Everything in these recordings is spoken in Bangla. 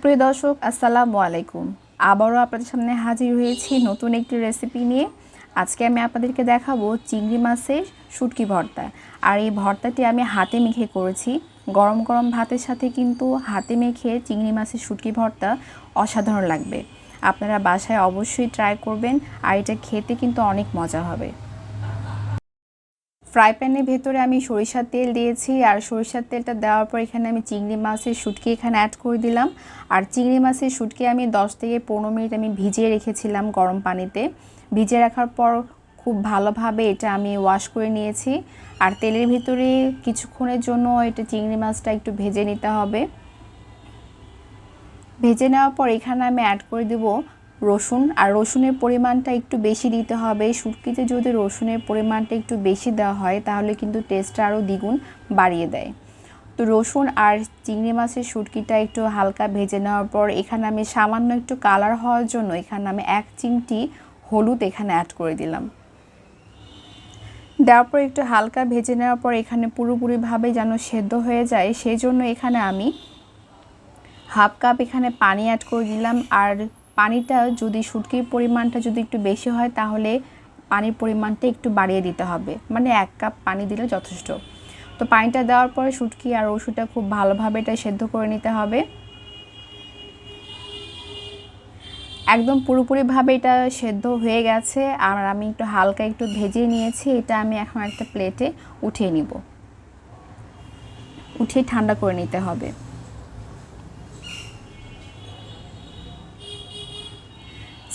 প্রিয় দর্শক, আসসালামু আলাইকুম। আবারও আপনাদের সামনে হাজির হয়েছি নতুন একটি রেসিপি নিয়ে। আজকে আমি আপনাদেরকে দেখাবো চিংড়ি মাছের শুটকি ভর্তা। আর এই ভর্তাটি আমি হাতে মেখে করেছি। গরম গরম ভাতের সাথে কিন্তু হাতে মেখে চিংড়ি মাছের শুটকি ভর্তা অসাধারণ লাগবে। আপনারা বাসায় অবশ্যই ট্রাই করবেন, আর এটা খেতে কিন্তু অনেক মজা হবে। ফ্রাই প্যানের ভেতরে আমি সরিষার তেল দিয়েছি, আর সরিষার তেলটা দেওয়ার পর এখানে আমি চিংড়ি মাছের শুটকি এখানে অ্যাড করে দিলাম। আর চিংড়ি মাছের শুটকি আমি 10 থেকে পনেরো মিনিট আমি ভিজিয়ে রেখেছিলাম গরম পানিতে। ভিজিয়ে রাখার পর খুব ভালোভাবে এটা আমি ওয়াশ করে নিয়েছি। আর তেলের ভিতরে কিছুক্ষণের জন্য এটা চিংড়ি মাছটা একটু ভেজে নিতে হবে। ভেজে নেওয়ার পর এখানে আমি অ্যাড করে দেবো রসুন, আর রসুনের পরিমাণটা একটু বেশি দিতে হবে। শুটকিতে যদি রসুনের পরিমাণটা একটু বেশি দেওয়া হয়, তাহলে কিন্তু টেস্টটা আরও দ্বিগুণ বাড়িয়ে দেয়। তো রসুন আর চিংড়ি মাছের শুটকিটা একটু হালকা ভেজে নেওয়ার পর, এখানে আমি সামান্য একটু কালার হওয়ার জন্য এখানে আমি এক চিমটি হলুদ এখানে অ্যাড করে দিলাম। দেওয়ার পর একটু হালকা ভেজে নেওয়ার পর, এখানে পুরোপুরিভাবে যেন সেদ্ধ হয়ে যায় সেই জন্য এখানে আমি হাফ কাপ এখানে পানি অ্যাড করে দিলাম। আর পানিটা যদি শুটকির পরিমাণটা যদি একটু বেশি হয়, তাহলে পানির পরিমাণটা একটু বাড়িয়ে দিতে হবে। মানে এক কাপ পানি দিলে যথেষ্ট। তো পানিটা দেওয়ার পরে শুটকি আর ওষুধটা খুব ভালোভাবে এটা সেদ্ধ করে নিতে হবে। একদম পুরোপুরিভাবে এটা সেদ্ধ হয়ে গেছে, আর আমি একটু হালকা একটু ভেজে নিয়েছি, এটা আমি এখন একটা প্লেটে উঠিয়ে নিব। উঠিয়ে ঠান্ডা করে নিতে হবে।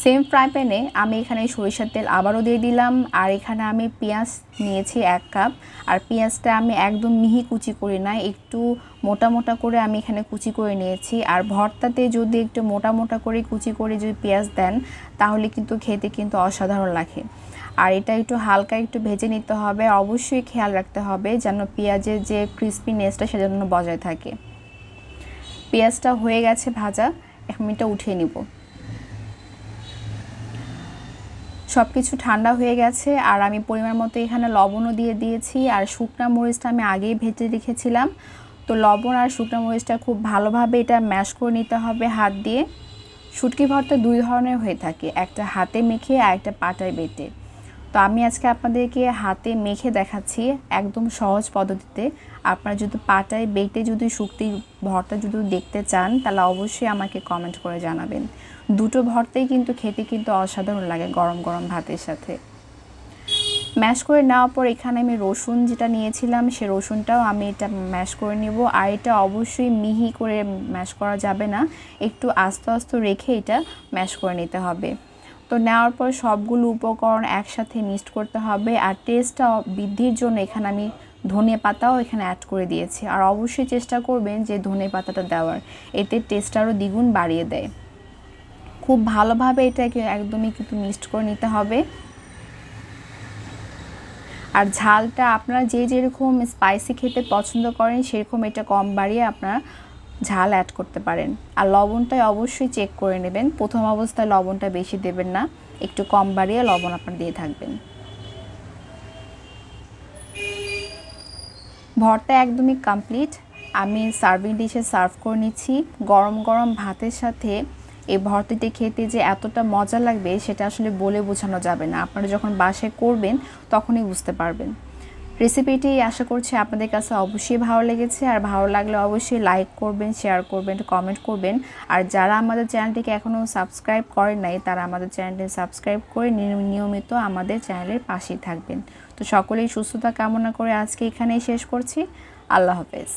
সেম ফ্রাই প্যানে আমি এখানে সরিষার তেল আবারও দিয়ে দিলাম, আর এখানে আমি পেঁয়াজ নিয়েছি এক কাপ। আর পেঁয়াজটা আমি একদম মিহি কুচি করি না একটু মোটা মোটা করে আমি এখানে কুচি করে নিয়েছি। আর ভর্তাতে যদি একটু মোটা মোটা করে কুচি করে যদি পেঁয়াজ দেন, তাহলে কিন্তু খেতে কিন্তু অসাধারণ লাগে। আর এটা একটু হালকা একটু ভেজে নিতে হবে, অবশ্যই খেয়াল রাখতে হবে যেন পেঁয়াজের যে ক্রিস্পিনেসটা সেটা যেন বজায় থাকে। পেঁয়াজটা হয়ে গেছে ভাজা, এখন এটা উঠিয়ে নিব। সব কিছু ঠান্ডা হয়ে গেছে, আর আমি পরিমাণ মতো এখানে লবণও দিয়ে দিয়েছি, আর শুকনো মরিচটা আমি আগেই ভেজে রেখেছিলাম। তো লবণ আর শুকনো মরিচটা খুব ভালোভাবে এটা ম্যাশ করে নিতে হবে হাত দিয়ে। শুটকি ভর্তা দুই ধরনের হয়ে থাকে, একটা হাতে মেখে আর একটা পাটায় বেটে। তো আমি আজকে আপনাদেরকে হাতে মেখে দেখাচ্ছি একদম সহজ পদ্ধতিতে। আপনারা যদি পাটায়, বেটে যদি শুক্তি ভর্তা যদি দেখতে চান, তাহলে অবশ্যই আমাকে কমেন্ট করে জানাবেন। দুটো ভর্তাই কিন্তু খেতে কিন্তু অসাধারণ লাগে গরম গরম ভাতের সাথে। ম্যাশ করে নেওয়ার পর এখানে আমি রসুন যেটা নিয়েছিলাম, সে রসুনটাও আমি এটা ম্যাশ করে নেব। আর এটা অবশ্যই মিহি করে ম্যাশ করা যাবে না। একটু আস্তে আস্তে রেখে এটা ম্যাশ করে নিতে হবে। তো নেওয়ার পর সবগুলো উপকরণ একসাথে মিক্সড করতে হবে আর টেস্টটা বৃদ্ধির জন্য এখানে আমি ধনে পাতাও এখানে অ্যাড করে দিয়েছি। আর অবশ্যই চেষ্টা করবেন যে ধনে পাতাটা দেওয়ার, এতে টেস্ট আরও দ্বিগুণ বাড়িয়ে দেয়। খুব ভালোভাবে এটাকে একদমই কিন্তু মিক্সড করে নিতে হবে। আর ঝালটা আপনারা যে যেরকম স্পাইসি খেতে পছন্দ করেন, সেরকম এটা কম বাড়িয়ে আপনারা ঝাল অ্যাড করতে পারেন। আর লবণটাই অবশ্যই চেক করে নেবেন। প্রথম অবস্থায় লবণটা বেশি দেবেন না। একটু কম বাড়িয়ে লবণ আপনার দিয়ে থাকবেন। ভরটা একদমই কমপ্লিট আমি সার্ভিং ডিশে সার্ভ করে নিচ্ছি। গরম গরম ভাতের সাথে এই ভর্তিটি খেতে যে এতটা মজা লাগবে, সেটা আসলে বলে বোঝানো যাবে না। আপনারা যখন বাসায় করবেন, তখনই বুঝতে পারবেন। রেসিপিটি আশা করছি আপনাদের কাছে অবশ্যই ভালো লেগেছে। আর ভালো লাগলে অবশ্যই লাইক করবেন, শেয়ার করবেন, কমেন্ট করবেন। আর যারা আমাদের চ্যানেলটিকে এখনও সাবস্ক্রাইব করেন নাই, তারা আমাদের চ্যানেলটি সাবস্ক্রাইব করে নিয়মিত আমাদের চ্যানেলের পাশেই থাকবেন। তো সকলেই সুস্থতা কামনা করে আজকে এখানেই শেষ করছি। আল্লাহ হাফেজ।